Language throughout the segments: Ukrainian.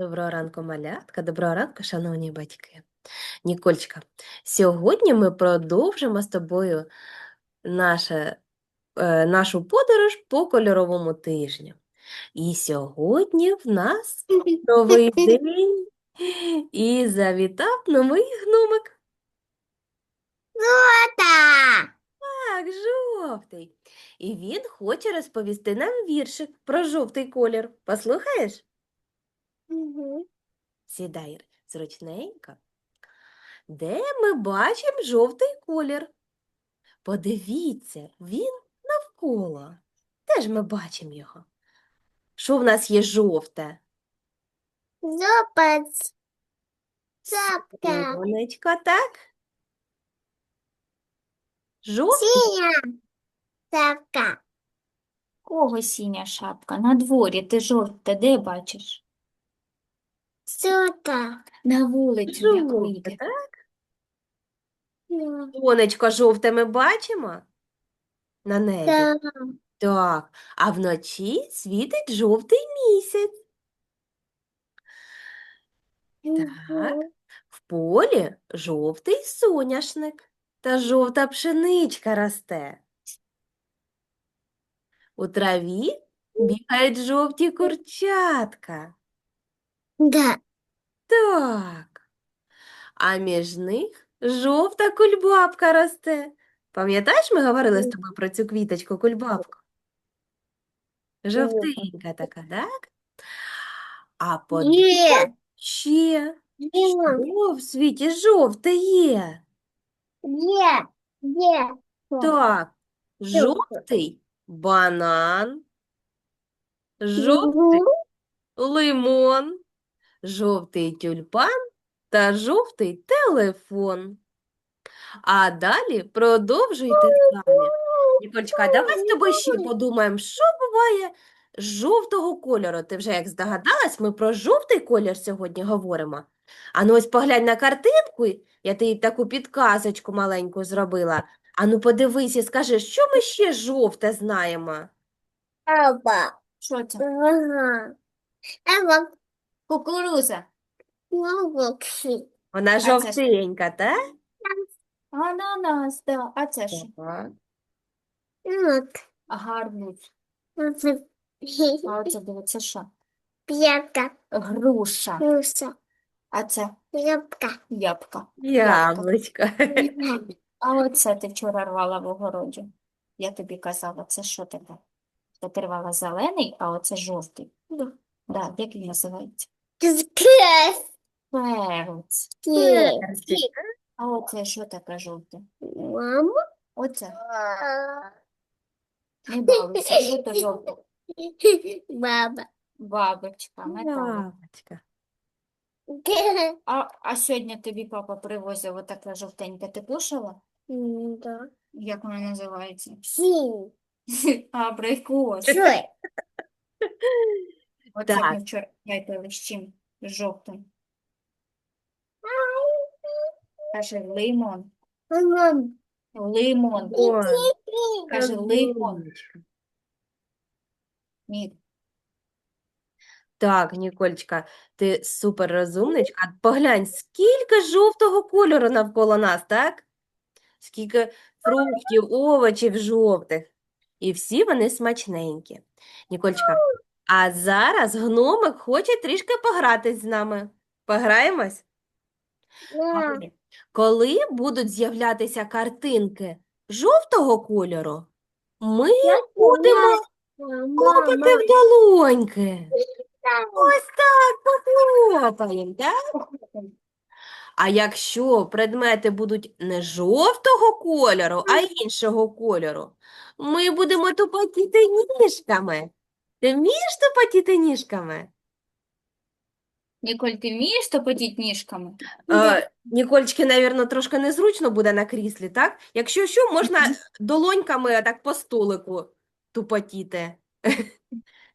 Доброго ранку, малятка, доброго ранку, шановні батьки. Нікольчка, сьогодні ми продовжимо з тобою наше, е, нашу подорож по кольоровому тижню. І сьогодні в нас новий день і завітав новий гномик. Та. Так, жовтий. І він хоче розповісти нам віршик про жовтий колір. Послухаєш? Сідай зручненько. Де ми бачимо жовтий колір? Подивіться, він навколо. Де ж ми бачимо його? Що в нас є жовте? Зопець. Запка. Сонечко, так? Жовтий? Синя. Запка. Кого синя шапка? На дворі ти жовте, де бачиш? Сота. На вулицю, як Жовте, вийде. так? Сонечко жовте ми бачимо на небі? Да. Так, а вночі світить жовтий місяць. Так. В полі жовтий соняшник та жовта пшеничка росте. У траві бігають жовті курчатка. Да. Так. А між них жовта кульбабка росте. Пам'ятаєш, ми говорили з тобою про цю квіточку кульбабку? Жовтенька така, так? А по Є. ще що в світі жовте є? Є. Є. Так, жовтий банан, жовтий лимон, жовтий тюльпан та жовтий телефон. А далі продовжуйте далі. Ніколечка, давай з тобою ще подумаємо, що буває жовтого кольору. Ти вже як здогадалась, ми про жовтий колір сьогодні говоримо. А ну ось поглянь на картинку, я тобі таку підказочку маленьку зробила. А ну подивись і скажи, що ми ще жовте знаємо? Що це? Ага. Кукуруза. Молодці. Вона це ж- жовтенька, так? Ананас, да. А це що? Так. Гарбуз. Оце. А оце диви, це що? П'ятка. Груша. Руса. А це Ябка. ябка. Яблучко. А оце ти вчора рвала в огороді. Я тобі казала, це що таке? Ти рвала зелений, а оце жовтий. Да. Да, як він називається? Скрес. Перець. Скрес. А оце що таке жовте? Мама. Оце. Не бавися, що то жовте? Баба. Бабочка, металик. Яблучко. А, а сьогодні тобі папа привозив отаке жовтеньке. Ти кушала? Да. Як воно називається? Синь. Абрикос. Що? Оце Так. ми вчора чай пили з чим? З жовтим. Каже, лимон. Лимон. Ой, Каже, лимон. Ні. Так, Нікольчка, ти супер розумничка. Поглянь, скільки жовтого кольору навколо нас, так? Скільки фруктів, овочів жовтих. І всі вони смачненькі. Нікольчка, а зараз гномик хоче трішки погратись з нами. Пограємось? Да. Коли будуть з'являтися картинки жовтого кольору, ми будемо хлопати в долоньки. Ось так похлопаємо, так? А якщо предмети будуть не жовтого кольору, а іншого кольору, ми будемо тупотіти ніжками. Ти вмієш тупотіти ніжками? Ніколь, ти вмієш топотіти ніжками? Е, Нікольчки, навірно, трошки незручно буде на кріслі, так? Якщо що, можна долоньками так по столику тупотіти.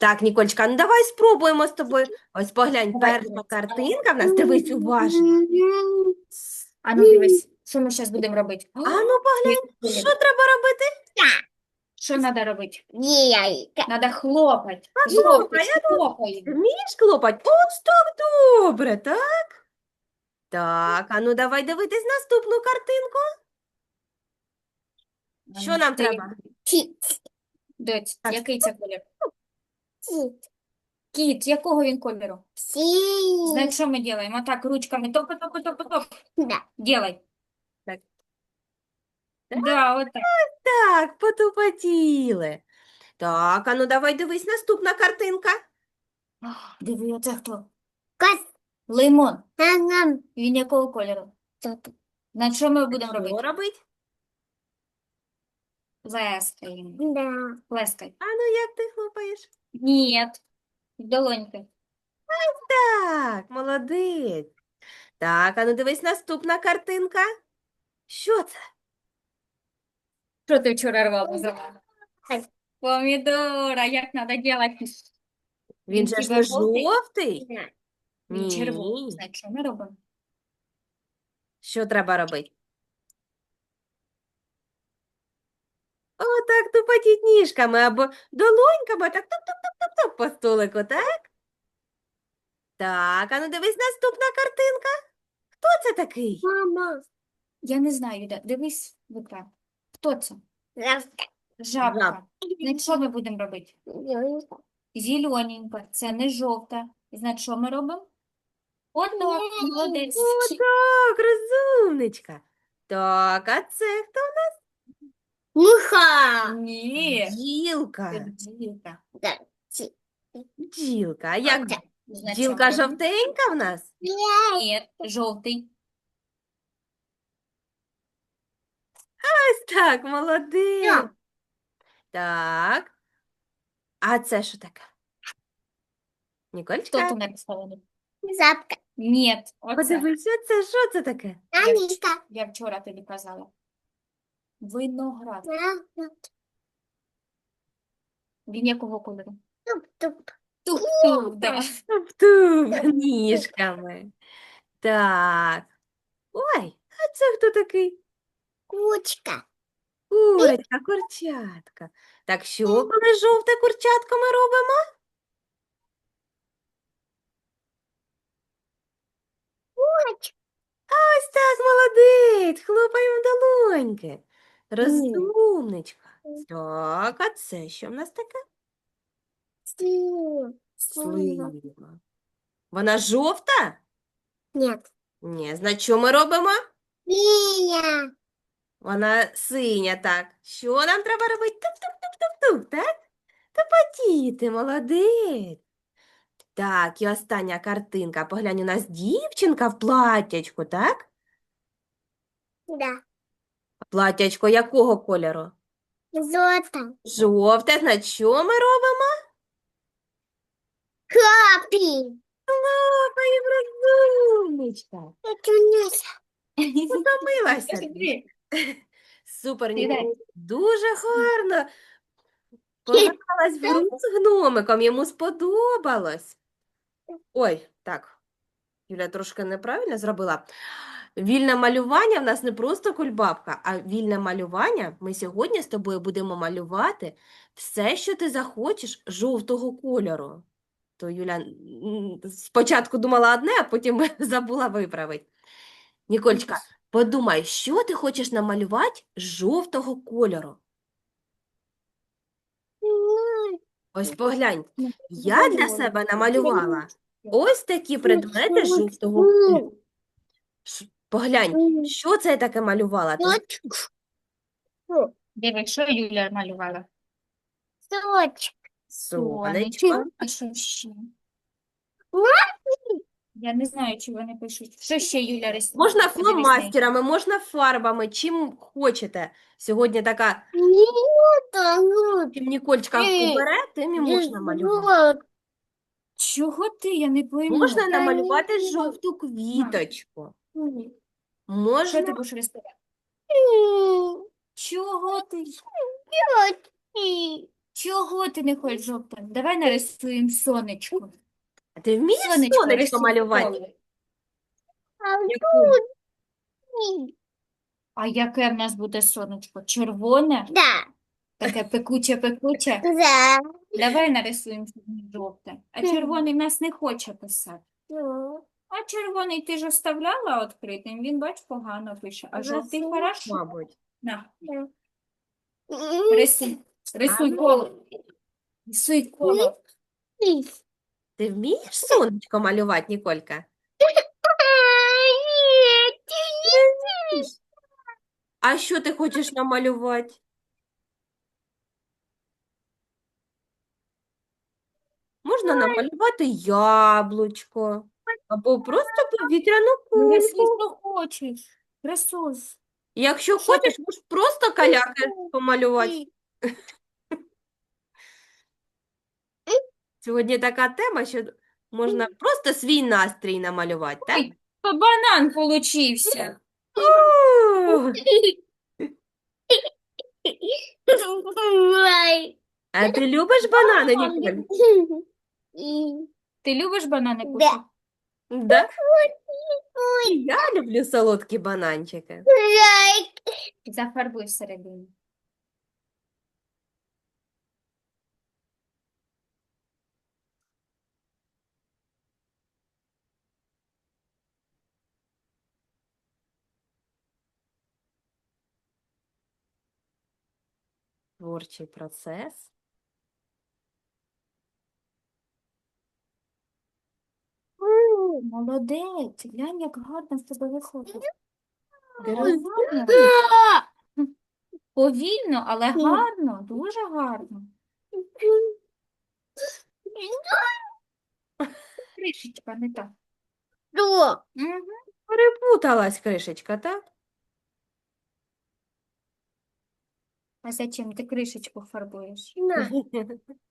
Так, Нікольчка, ну давай спробуємо з тобою. Ось поглянь, Давай, перша картинка в нас, дивись уважно. А ну дивись, що ми зараз будемо робити? А ну поглянь, що треба робити? Що треба робити? Треба хлопати. А, Жовтий, хлопай, хлопаємо. Вмієш клопать? Ось так добре, так? Так, а ну давай дивитись наступну картинку. Що нам Ти- треба? Кіт. Доць, Так. який це колір? Кіт. Кіт, якого він кольору? Знаєш, що ми робимо? Так, ручками топ-топ-топ-топ. Да. Делай. Да, от так. Так, потупотіли. Так, а ну давай дивись наступна картинка. Диви, оце хто? Кот. Лимон. Нам. Він якого кольору? Тут. На що ми будемо робити? Що робить? Плескаємо. Да. Плескай. А ну як ти хлопаєш? Ні. Долоньки. Так, молодець. Так, а ну дивись наступна картинка. Що це? Що ти вчора рвала за Ай. Помідора, як треба робити? Він же ж не жовтий? Він червоний. Ні. Що ми робимо? Що треба робити? Отак тупотіть ніжками або долоньками, так топ-топ-топ-топ по столику, так? Так, а ну дивись наступна картинка. Хто це такий? Мама. Я не знаю, Юля. Дивись в екран. Хто це? Завтра. Жабка. Значить, що ми будемо робити? Зелененька, це не жовта. Значить, що ми робимо? Отак, молодець. О, так, розумничка. Так, а це хто? Муха. Ні. Бджілка. Бджілка. Да. Бджілка. А як. Значить, бджілка жовтенька в нас? Ні, жовтий. Ось так, молодець. Я. Так. А це що таке? Хто Нікольчка, тут написала? Запка. Ні, оце. подивися, це що це таке? Анічка. Я вчора тобі казала. Виноград. Він якого кольору? Туп-туп. Туп-туп, да. Туп-туп, ніжками. Так. Ой, а це хто такий? Кучка. Курочка, курчатка. Так що, коли жовте курчатко ми робимо? Кучка. Ось так, молодець, хлопаємо в долоньки. Розумничка. Так, а це що в нас таке? Слива. Вона жовта? Нет. Ні, що ми робимо? Лия. Вона синя, так. Що нам треба робити? Туп-туп-туп-туп-туп, так? Тупотіти, молодець. Так, і остання картинка. Поглянь, у нас дівчинка в платтячку, так? Да. Платтячко якого кольору? Золото. Жовте, значить, що ми робимо? Капи. Хлопаємо, розумничка. Это у нас. Утомилася. Супер, Сідай. Дуже гарно. Погралась в гру з гномиком, йому сподобалось. Ой, так. Юля трошки неправильно зробила. Вільне малювання в нас не просто кульбабка, а вільне малювання. Ми сьогодні з тобою будемо малювати все, що ти захочеш жовтого кольору. То Юля спочатку думала одне, а потім забула виправити. Нікольчка, подумай, що ти хочеш намалювати жовтого кольору? Ось поглянь, я для себе намалювала ось такі предмети жовтого кольору. Поглянь, що це я таке малювала? Ти Диви, що Юля малювала? Точка. Сонечко. А що ще? Я не знаю, чи вони пишуть. Що ще Юля рисує? Можна Подивись на фломастерами, можна фарбами, чим хочете. Сьогодні така, чим Нікольчка Ні. обере, тим і можна малювати. Чого ти? Я не пойму. Можна Та намалювати ні. жовту квіточку. Ні. Що Можна ти будеш рисувати? Чого ти? Чого ти не хочеш жовтим? Давай нарисуємо сонечко. А ти вмієш Сонечко сонечко рисуй малювати? коло. А Яку? тут. А яке в нас буде сонечко? Червоне? Да. Таке пекуче, пекуче. Да. Давай нарисуємо сьогодні жовте. А Мгм. червоний нас не хоче писати. Ну, А червоний ти ж оставляла відкритим, він, бач, погано пише. А жовтий Засунь, хорошо. Мабуть. На, да. рисуй. Рисуй ну. коло. Рисуй коло. Ти вмієш сонечко малювати, Ніколька? А що ти хочеш намалювати? Можна намалювати яблучко або просто повітряну Ну, якщо кульку. що хочеш. Рисуй. Якщо хочеш, можеш просто каляки помалювати. Сьогодні така тема, що можна просто свій настрій намалювати, так? Ой, то банан получився. Ух, Ой. А ти любиш банани, Ніколь? Ти любиш банани Да. кушати? Да? І Я люблю солодкі бананчики. Зафарбуй всередині. Творчий процес. Молодець, глянь, як гарно в тебе виходить. Повільно, але гарно, дуже гарно. Кришечка не так. Перепуталась кришечка, так? А зачем ти кришечку фарбуєш? На.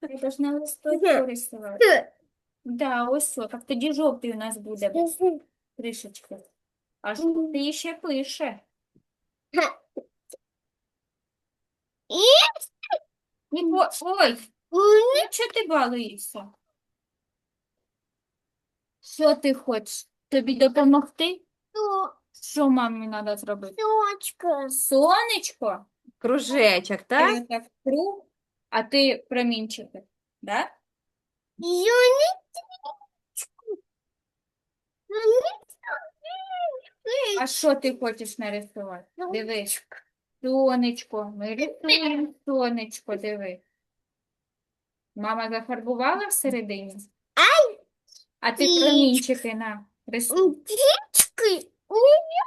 Ти ж на листочку рисувати. Да, ось о, так тоді жовтий у нас буде кришечка. А жовтий ще пише. Ніко... Ой, що ти балуєшся? Що ти хочеш? Тобі допомогти? Что? Що мамі треба зробити? Точка. Сонечко, Кружечок, так? ти так круг, а ти промінчики, да? А що ти хочеш нарисувати? Диви. Сонечко, ми рисуємо сонечко, диви. Мама зафарбувала всередині? А ти промінчики на рисуй. Птичкой у меня.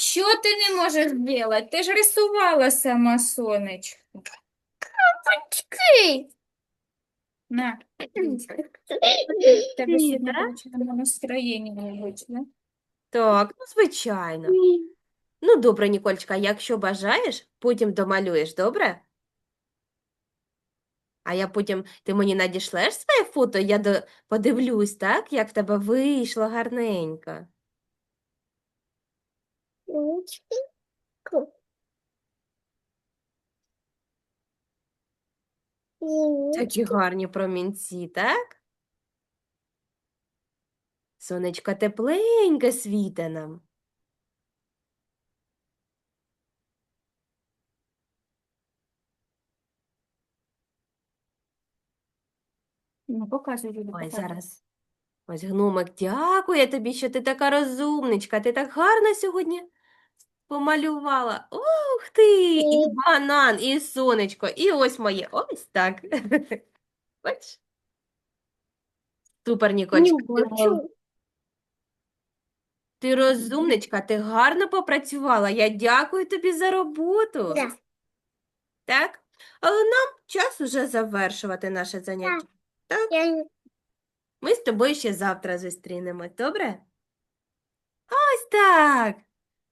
Що ти не можеш зробити? Ти ж рисувала сама сонечко. Птичкой. На. Тебе сьогодні настроєння, мабуть, да? Так, ну звичайно. Ну, добре, Нікольчка, якщо бажаєш, потім домалюєш, добре? А я потім, ти мені надішлеш своє фото, я до... подивлюсь, так, як в тебе вийшло гарненько. Такі гарні промінці, так? Сонечко тепленьке світе нам. Ну, показуй, Ой, показуй. зараз. Ось гномик, дякую тобі, що ти така розумничка. Ти так гарно сьогодні помалювала. Ух ти! І банан, і сонечко, і ось моє. Ось так. Бачиш? Супер, Ніколечка. Ти, ти розумничка, ти гарно попрацювала. Я дякую тобі за роботу. Да. Так? Але нам час уже завершувати наше заняття. Так? Я Ми з тобою ще завтра зустрінемось, добре? Ось так.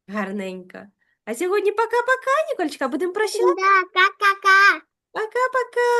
Гарненько. А сьогодні пока-пока, Ніколечка, будемо прощати. Да, ка-ка-ка. Пока-пока.